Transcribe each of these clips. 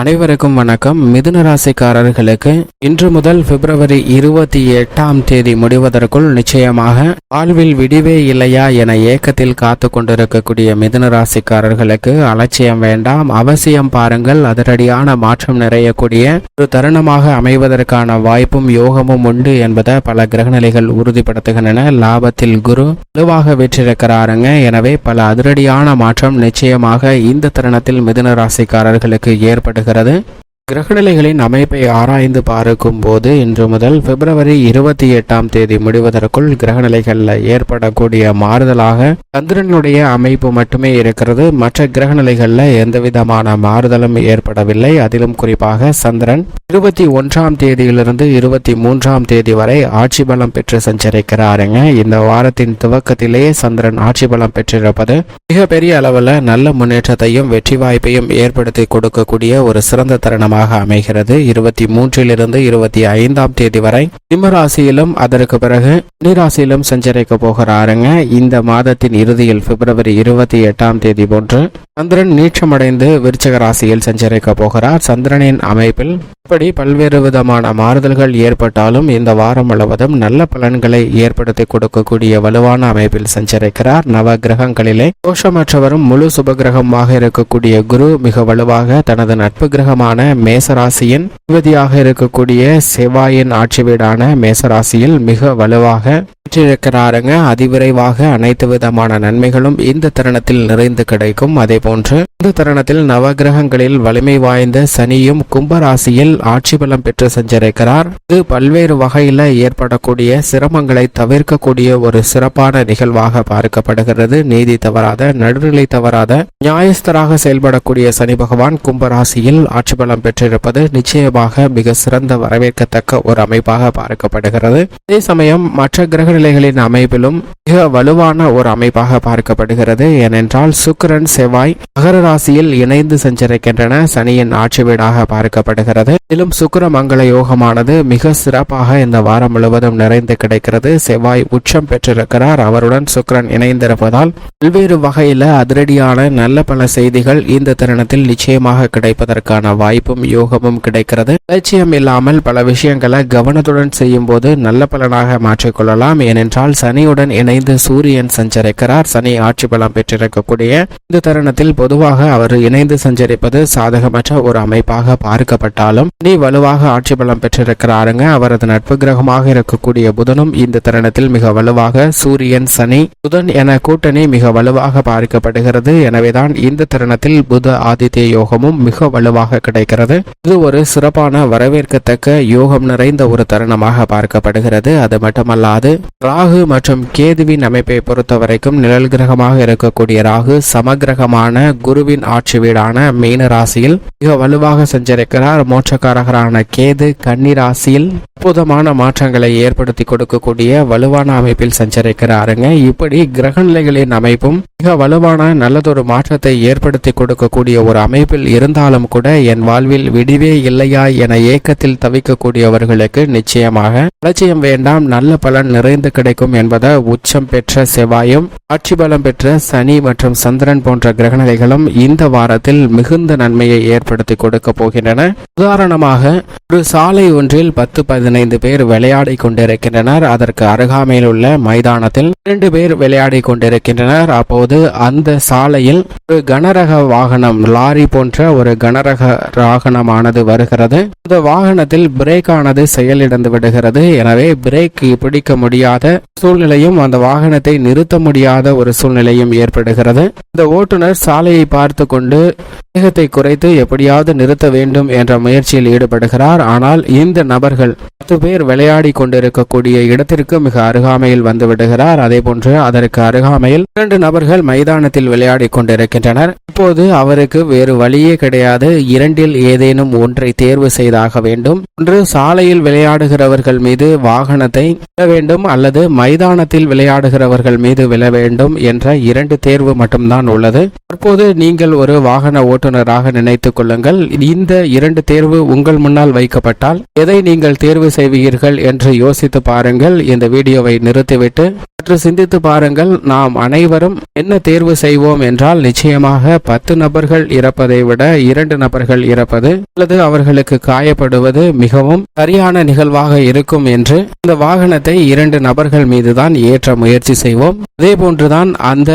அனைவருக்கும் வணக்கம். மிதுன ராசிக்காரர்களுக்கு இன்று முதல் பிப்ரவரி இருபத்தி எட்டாம் தேதி முடிவதற்குள் நிச்சயமாக வாழ்வில் விடிவே இல்லையா என ஏக்கத்தில் காத்து கொண்டிருக்கக்கூடிய மிதுன ராசிக்காரர்களுக்கு அலட்சியம் வேண்டாம். அவசியம் பாருங்கள் அதிரடியான மாற்றம் நிறையக்கூடிய ஒரு தருணமாக அமைவதற்கான வாய்ப்பும் யோகமும் உண்டு என்பதை பல கிரகநிலைகள் உறுதிப்படுத்துகின்றன. லாபத்தில் குரு வலுவாக வெற்றிருக்கிறாருங்க. எனவே பல அதிரடியான மாற்றம் நிச்சயமாக இந்த தருணத்தில் மிதுன ராசிக்காரர்களுக்கு ஏற்படுகிறது. காட்டுகிறது கிரகநிலைகளின் அமைப்பை ஆராய்ந்து பார்க்கும் போது இன்று முதல் பிப்ரவரி இருபத்தி எட்டாம் தேதி முடிவதற்குள் கிரகநிலைகளில் ஏற்படக்கூடிய மாறுதலாக சந்திரனுடைய அமைப்பு மட்டுமே இருக்கிறது. மற்ற கிரகநிலைகளில் எந்தவிதமான மாறுதலும் ஏற்படவில்லை. அதிலும் குறிப்பாக சந்திரன் இருபத்தி ஒன்றாம் தேதியிலிருந்து இருபத்தி மூன்றாம் தேதி வரை ஆட்சி பலம் பெற்று சஞ்சரிக்கிறாருங்க. இந்த வாரத்தின் துவக்கத்திலேயே சந்திரன் ஆட்சி பலம் பெற்றிருப்பது மிகப்பெரிய அளவில் நல்ல முன்னேற்றத்தையும் வெற்றி வாய்ப்பையும் ஏற்படுத்தி கொடுக்கக்கூடிய ஒரு சிறந்த தருணமாக அமைகிறது. இருபத்தி மூன்றிலிருந்து இருபத்தி ஐந்தாம் தேதி வரை சிம்மராசியிலும் அதற்கு பிறகு நிராசியிலும் சஞ்சரிக்க போகிறாருங்க இந்த மாதத்தின் இறுதியில் பிப்ரவரி இருபத்தி எட்டாம் தேதி போன்று சந்திரன் நீச்சமடைந்து விருச்சக ராசியில் சஞ்சரிக்க போகிறார். சந்திரனின் அமைப்பில் இப்படி பல்வேறு விதமான மாறுதல்கள் ஏற்பட்டாலும் இந்த வாரம் முழுவதும் நல்ல பலன்களை ஏற்படுத்தி கொடுக்கக்கூடிய வலுவான அமைப்பில் சஞ்சரிக்கிறார். நவ கிரகங்களிலே தோஷமற்றவரும் முழு சுபகிரகமாக இருக்கக்கூடிய குரு மிக வலுவாக தனது நட்பு கிரகமான மேசராசியின் அதிபதியாக இருக்கக்கூடிய செவ்வாயின் ஆட்சி வீடான மேசராசியில் மிக வலுவாக பெற்றிருக்கிறாருங்க. அதிவிரைவாக அனைத்து விதமான நன்மைகளும் இந்த தருணத்தில் நிறைந்து கிடைக்கும். அதே போன்று இந்த தருணத்தில் நவகிரகங்களில் வலிமை வாய்ந்த சனியும் கும்பராசியில் ஆட்சி பலம் பெற்று சென்றிருக்கிறார் இது பல்வேறு வகையில ஏற்படக்கூடிய சிரமங்களை தவிர்க்கக்கூடிய ஒரு சிறப்பான நிகழ்வாக பார்க்கப்படுகிறது. நீதி தவறாத நடுநிலை தவறாத நியாயஸ்தராக செயல்படக்கூடிய சனி பகவான் கும்பராசியில் ஆட்சி பலம் பெற்றிருப்பது நிச்சயமாக மிக சிறந்த வரவேற்கத்தக்க ஒரு அமைப்பாக பார்க்கப்படுகிறது. அதே சமயம் மற்ற கிரக நிலைகளின் அமைப்பிலும் மிக வலுவான ஒரு அமைப்பாக பார்க்கப்படுகிறது. ஏனென்றால் சுக்கரன் செவ்வாய் மகர ராசியில் இணைந்து சஞ்சரிக்கின்றன. சனியின் ஆட்சி வீடாக பார்க்கப்படுகிறது. மேலும் சுக்கர மங்கள யோகமானது மிக சிறப்பாக இந்த வாரம் முழுவதும் நிறைந்து கிடைக்கிறது. செவ்வாய் உச்சம் பெற்றிருக்கிறார். அவருடன் சுக்கரன் இணைந்திருப்பதால் பல்வேறு வகையில அதிரடியான நல்ல பல செய்திகள் இந்த தருணத்தில் நிச்சயமாக கிடைப்பதற்கான வாய்ப்பும் யோகமும் கிடைக்கிறது. லட்சியம் இல்லாமல் பல விஷயங்களை கவனத்துடன் செய்யும் போது நல்ல பலனாக மாற்றிக்கொள்ளலாம். ஏனென்றால் சனியுடன் இணைந்து சூரியன் சஞ்சரிக்கிறார். சனி ஆட்சி பலம் பெற்றிருக்கக்கூடிய இந்த தருணத்தில் பொதுவாக அவர் இணைந்து சஞ்சரிப்பது சாதகமற்ற ஒரு அமைப்பாக பார்க்கப்பட்டாலும் சனி வலுவாக ஆட்சி பலம் பெற்றிருக்கிறாருங்க. அவரது நட்பு கிரகமாக இருக்கக்கூடிய புதனும் இந்த தருணத்தில் மிக வலுவாக சூரியன் சனி புதன் என கூட்டணி மிக வலுவாக பார்க்கப்படுகிறது. எனவேதான் இந்த தருணத்தில் புத ஆதித்ய யோகமும் மிக வலுவாக கிடைக்கிறது. இது ஒரு சிறப்பான வரவேற்கத்தக்க யோகம் நிறைந்த ஒரு தருணமாக பார்க்கப்படுகிறது. அது மட்டுமல்லாது ராகு மற்றும் கேதுவின் அமைப்பை பொறுத்த வரைக்கும் நிழல் கிரகமாக இருக்கக்கூடிய ராகு சமகிரகமான குருவின் ஆட்சி வீடான மீன ராசியில் மிக வலுவாக சஞ்சரிக்கிறார். மோட்சக்காரகரான கேது கன்னி ராசியில் அற்புதமான மாற்றங்களை ஏற்படுத்தி கொடுக்கக்கூடிய வலுவான அமைப்பில் சஞ்சரிக்கிறாருங்க. இப்படி கிரகநிலைகளின் அமைப்பும் மிக வலுவான நல்லதொரு மாற்றத்தை ஏற்படுத்தி கொடுக்கக்கூடிய ஒரு அமைப்பில் இருந்தாலும் கூட என் வாழ்வில் விடிவே இல்லையா என ஏக்கத்தில் தவிக்கக்கூடியவர்களுக்கு நிச்சயமாக அலட்சியம் வேண்டாம். நல்ல பலன் நிறைந்து கிடைக்கும் என்பதை உச்சம் பெற்ற செவ்வாயும் ஆட்சி பலம் பெற்ற சனி மற்றும் சந்திரன் போன்ற கிரகநிலைகளும் இந்த வாரத்தில் மிகுந்த நன்மையை ஏற்படுத்தி கொடுக்க போகின்றன. உதாரணமாக ஒரு சாலை ஒன்றில் பத்து பதினைந்து பேர் விளையாடி கொண்டிருக்கின்றனர். அதற்கு அருகாமையில் உள்ள மைதானத்தில் இரண்டு பேர் விளையாடி கொண்டிருக்கின்றனர். அப்போது அந்த சாலையில் ஒரு கனரக வாகனம் லாரி போன்ற ஒரு கனரக வாகனமானது வருகிறது. அந்த வாகனத்தில் பிரேக் ஆனது செயலிழந்து விடுகிறது. எனவே பிரேக் பிடிக்க முடியாத சூழ்நிலையும் அந்த வாகனத்தை நிறுத்த முடியாத ஒரு சூழ்நிலையும் ஏற்படுகிறது. இந்த ஓட்டுநர் சாலையை பார்த்து கொண்டு வேகத்தை குறைத்து எப்படியாவது நிறுத்த வேண்டும் என்ற முயற்சியில் ஈடுபடுகிறார். ஆனால் இந்த நபர்கள் பத்து பேர் விளையாடி கொண்டிருக்கக்கூடிய இடத்திற்கு மிக அருகாமையில் வந்து விடுகிறார். அதே போன்று அதற்கு அருகாமையில் இரண்டு நபர்கள் மைதானத்தில் விளையாடி கொண்டிருக்கின்றனர். இப்போது அவருக்கு வேறு வழியே கிடையாது. இரண்டில் ஏதேனும் ஒன்றை தேர்வு செய்தாக வேண்டும். ஒன்று சாலையில் விளையாடுகிறவர்கள் மீது வாகனத்தை விட வேண்டும். அல்லது மைதானத்தில் விளையாடுகிறவர்கள் மீது விழ வேண்டும் என்ற இரண்டு தேர்வு மட்டும்தான் உள்ளது. தற்போது நீங்கள் ஒரு வாகன ஓட்டுநராக நினைத்துக் கொள்ளுங்கள். இந்த இரண்டு தேர்வு உங்கள் முன்னால் வைக்கப்பட்டால் எதை நீங்கள் தேர்வு செய்வீர்கள் என்று யோசித்து பாருங்கள். இந்த வீடியோவை நிறுத்திவிட்டு சற்று சிந்தித்து பாருங்கள். நாம் அனைவரும் என்ன தேர்வு செய்வோம் என்றால் நிச்சயமாக பத்து நபர்கள் இறப்பதை விட இரண்டு நபர்கள் இறப்பது அல்லது அவர்களுக்கு காயப்படுவது மிகவும் சரியான நிகழ்வாக இருக்கும் என்று இந்த வாகனத்தை இரண்டு நபர்கள் மீதுதான் ஏற்ற முயற்சி செய்வோம். அதே போன்றுதான் அந்த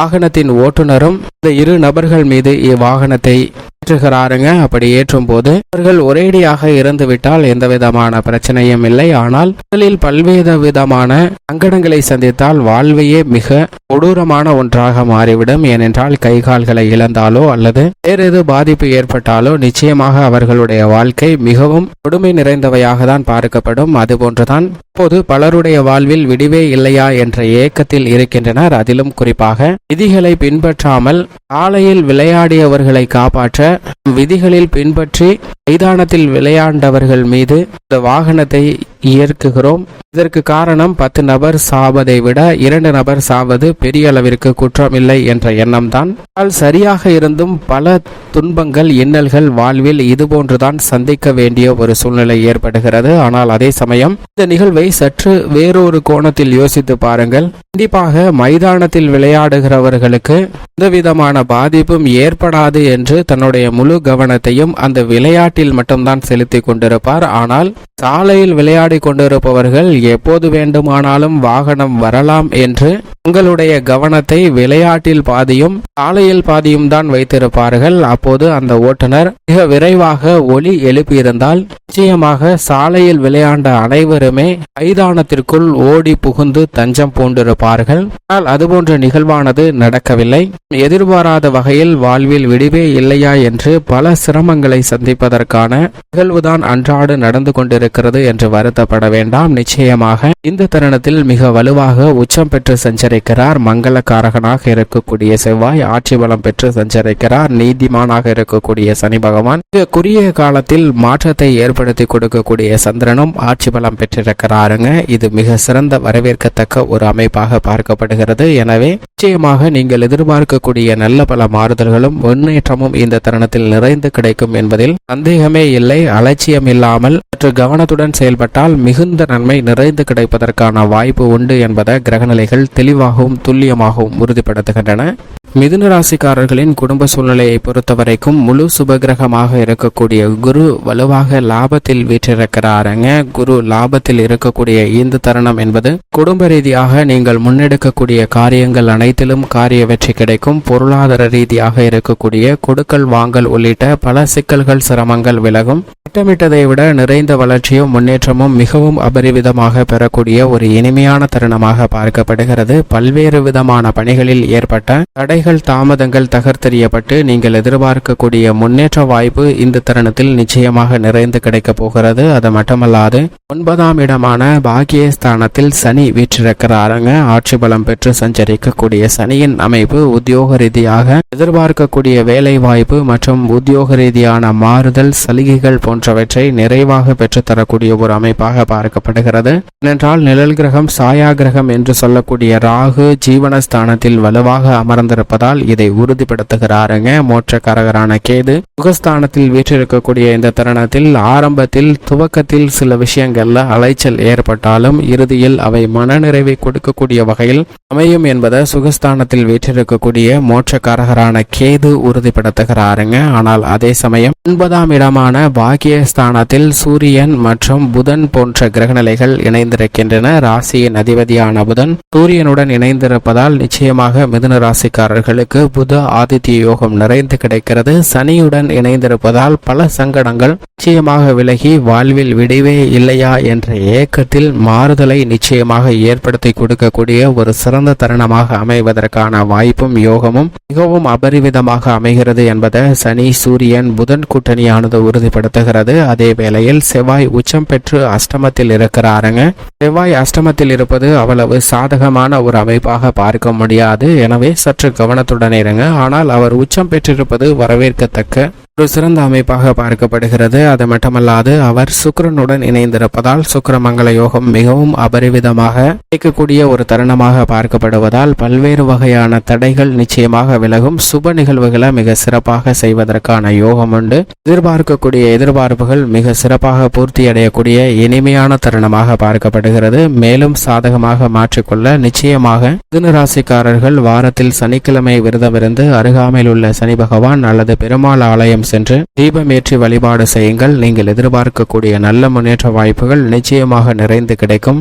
வாகனத்தின் ஓட்டுநரும் இந்த இரு நபர்கள் மீது இவ்வாகனத்தை ஏற்றுகிறாருங்க அப்படி ஏற்றும் போது அவர்கள் ஒரேடியாக இறந்துவிட்டால் எந்த விதமான பிரச்சனையும் இல்லை. ஆனால் முதலில் பல்வேறு விதமான சங்கடங்களை சந்தித்தால் வாழ்வையே மிக கொடூரமான ஒன்றாக மாறிவிடும். ஏனென்றால் கை கால்களை இழந்தாலோ அல்லது வேறு எது பாதிப்பு ஏற்பட்டாலோ நிச்சயமாக அவர்களுடைய வாழ்க்கை மிகவும் கொடுமை நிறைந்தவையாக தான் பார்க்கப்படும். அதுபோன்றுதான் இப்போது பலருடைய வாழ்வில் விடிவே இல்லையா என்ற ஏக்கத்தில் இருக்கின்றனர். அதிலும் குறிப்பாக விதிகளை பின்பற்றாமல் காலையில் விளையாடியவர்களை காப்பாற்ற விதிகளில் பின்பற்றி மைதானத்தில் விளையாண்டவர்கள் மீது இந்த வாகனத்தை இயக்குகிறோம். இதற்கு காரணம் பத்து நபர் சாவதை விட இரண்டு நபர் சாவது பெரிய அளவிற்கு குற்றமில்லை என்ற எண்ணம் தான் சரியாக இருந்தும் பல துன்பங்கள் இன்னல்கள் வாழ்வில் இதுபோன்றுதான் சந்திக்க வேண்டிய ஒரு சூழ்நிலை ஏற்படுகிறது. ஆனால் அதே சமயம் இந்த நிகழ்வை சற்று வேறொரு கோணத்தில் யோசித்து பாருங்கள். கண்டிப்பாக மைதானத்தில் விளையாடுகிறவர்களுக்கு எந்தவிதமான பாதிப்பும் ஏற்படாது என்று தன்னுடைய முழு கவனத்தையும் அந்த விளையாட்டு விளையாட்டில் மட்டும்தான் செலுத்தி கொண்டிருப்பார். ஆனால் சாலையில் விளையாடி கொண்டிருப்பவர்கள் எப்போது வேண்டுமானாலும் வாகனம் வரலாம் என்று உங்களுடைய கவனத்தை விளையாட்டில் பாதியும் சாலையில் பாதியும் தான் வைத்திருப்பார்கள். அப்போது அந்த ஓட்டுநர் மிக விரைவாக ஒலி எழுப்பியிருந்தால் நிச்சயமாக சாலையில் விளையாண்ட அனைவருமே மைதானத்திற்குள் ஓடி புகுந்து தஞ்சம் பூண்டிருப்பார்கள். ஆனால் அதுபோன்ற நிகழ்வானது நடக்கவில்லை. எதிர்பாராத வகையில் வாழ்வில் விடிவே இல்லையா என்று பல சிரமங்களை சந்திப்பதற்கு சந்திப்பதற்கான நிகழ்வுதான் அன்றாடு நடந்து கொண்டிருக்கிறது என்று வருத்தப்பட வேண்டாம். நிச்சயமாக இந்த தருணத்தில் மிக வலுவாக உச்சம் பெற்று சஞ்சரிக்கிறார். மங்களக்காரகனாக இருக்கக்கூடிய செவ்வாய் ஆட்சி பலம் பெற்று சஞ்சரிக்கிறார். நீதிமானாக இருக்கக்கூடிய சனி பகவான். மிக குறுகிய காலத்தில் மாற்றத்தை ஏற்படுத்தி கொடுக்கக்கூடிய சந்திரனும் ஆட்சி பலம் பெற்றிருக்கிறாருங்க. இது மிக சிறந்த வரவேற்கத்தக்க ஒரு அமைப்பாக பார்க்கப்படுகிறது. எனவே நிச்சயமாக நீங்கள் எதிர்பார்க்கக்கூடிய நல்ல பல மாறுதல்களும் முன்னேற்றமும் இந்த தருணத்தில் நிறைந்து கிடைக்கும் என்பதில் சந்தேகமே இல்லை அலட்சியம் இல்லாமல் சற்று கவனத்துடன் செயல்பட்டால் மிகுந்த நன்மை நிறைந்து கிடைப்பதற்கான வாய்ப்பு உண்டு என்பதை கிரகநிலைகள் தெளிவாகவும் துல்லியமாகவும் உறுதிப்படுத்துகின்றன. மிதுன ராசிக்காரர்களின் குடும்ப சூழ்நிலையை பொறுத்தவரைக்கும் முழு சுபகிரகமாக இருக்கக்கூடிய குரு வலுவாக லாபத்தில் வீற்றிருக்கிறாருங்க. குரு லாபத்தில் இருக்கக்கூடிய இந்த தருணம் என்பது குடும்ப ரீதியாக நீங்கள் முன்னெடுக்கக்கூடிய காரியங்கள் அனைத்திலும் காரிய வெற்றி கிடைக்கும். பொருளாதார ரீதியாக இருக்கக்கூடிய கொடுக்கல் வாங்கல் உள்ளிட்ட பல சிக்கல்கள் சிரமங்கள் விலகும். திட்டமிட்டதை விட நிறைந்த வளர்ச்சியும் முன்னேற்றமும் மிகவும் அபரிவிதமாக பெறக்கூடிய ஒரு இனிமையான தருணமாக பார்க்கப்படுகிறது. பல்வேறு விதமான பணிகளில் ஏற்பட்ட தடைகள் தாமதங்கள் தகர்த்தெறியப்பட்டு நீங்கள் எதிர்பார்க்கக்கூடிய முன்னேற்ற வாய்ப்பு இந்த தருணத்தில் நிச்சயமாக நிறைந்து கிடைக்கப் போகிறது. அது மட்டுமல்லாது ஒன்பதாம் இடமான பாக்கியஸ்தானத்தில் சனி வீற்றிருக்கிறாருங்க. ஆட்சி பலம் பெற்று சஞ்சரிக்கக்கூடிய சனியின் அமைப்பு உத்தியோக ரீதியாக எதிர்பார்க்கக்கூடிய வேலை வாய்ப்பு மற்றும் உத்தியோக ரீதியான மாறுதல் சலுகைகள் போன்றவற்றை நிறைவாக பெற்றுத்தரக்கூடிய ஒரு அமைப்பாக பார்க்கப்படுகிறது. ஏனென்றால் நிழல் கிரகம் சாயா கிரகம் என்று சொல்லக்கூடிய ராகு ஜீவனஸ்தானத்தில் வலுவாக அமர்ந்திருப்பதால் இதை உறுதிப்படுத்துகிறாருங்க மோட்சக்காரகரான கேது முகஸ்தானத்தில் வீற்றிருக்கக்கூடிய இந்த தருணத்தில் ஆரம்பத்தில் துவக்கத்தில் சில விஷயங்கள்ல அலைச்சல் ஏற்பட்டாலும் இறுதியில் அவை மனநிறைவை கொடுக்கக்கூடிய வகையில் அமையும் என்பதை சுகஸ்தானத்தில் வீற்றிருக்கக்கூடிய மோட்சக்காரகரான கேது உறுதிப்படுத்துகிறாருங்க. ஆனால் அதே சமயம் ஒன்பதாம் இடமான பாக்கியஸ்தானத்தில் சூரியன் மற்றும் புதன் போன்ற கிரகநிலைகள் இணைந்திருக்கின்றன. ராசியின் அதிபதியான புதன் சூரியனுடன் இணைந்திருப்பதால் நிச்சயமாக மிதுன ராசிக்காரர்களுக்கு புத ஆதித்ய யோகம் நிறைந்து கிடைக்கிறது. சனியுடன் இணைந்திருப்பதால் பல சங்கடங்கள் நிச்சயமாக விலகி வாழ்வில் விடுவே இல்லையா என்ற ஏக்கத்தில் மாறுதலை நிச்சயமாக ஏற்படுத்தி கொடுக்கக்கூடிய ஒரு சிறந்த தருணமாக அமைவதற்கான வாய்ப்பும் யோகமும் மிகவும் அபரிவிதமாக அமைகிறது என்பதை சனி சூரியன் புதன் கூட்டணியான கூட்டணியானது உறுதிப்படுத்துகிறது. அதே வேளையில் செவ்வாய் உச்சம் பெற்று அஷ்டமத்தில் இருக்கிறாருங்க. செவ்வாய் அஷ்டமத்தில் இருப்பது அவ்வளவு சாதகமான ஒரு அமைப்பாக பார்க்க முடியாது. எனவே சற்று கவனத்துடன் இருங்க. ஆனால் அவர் உச்சம் பெற்றிருப்பது வரவேற்கத்தக்க ஒரு சிறந்த அமைப்பாக பார்க்கப்படுகிறது. அது மட்டுமல்லாது அவர் சுக்கரனுடன் இணைந்திருப்பதால் சுக்கிரமங்கல யோகம் மிகவும் அபரிவிதமாக கிடைக்கக்கூடிய ஒரு தருணமாக பார்க்கப்படுவதால் பல்வேறு வகையான தடைகள் நிச்சயமாக விலகும். சுப நிகழ்வுகளை மிக சிறப்பாக செய்வதற்கான யோகம் உண்டு. எதிர்பார்க்கக்கூடிய எதிர்பார்ப்புகள் மிக சிறப்பாக பூர்த்தி அடையக்கூடிய இனிமையான தருணமாக பார்க்கப்படுகிறது. மேலும் சாதகமாக மாற்றிக்கொள்ள நிச்சயமாக மிதுன ராசிக்காரர்கள் வாரத்தில் சனிக்கிழமை விரதமிருந்து அருகாமையில் உள்ள சனி பகவான் அல்லது பெருமாள் ஆலயம் சென்று தீபமேற்றி வழிபாடு செய்யுங்கள். நீங்கள் எதிர்பார்க்கக்கூடிய நல்ல முன்னேற்ற வாய்ப்புகள் நிச்சயமாக நிறைந்து கிடைக்கும்.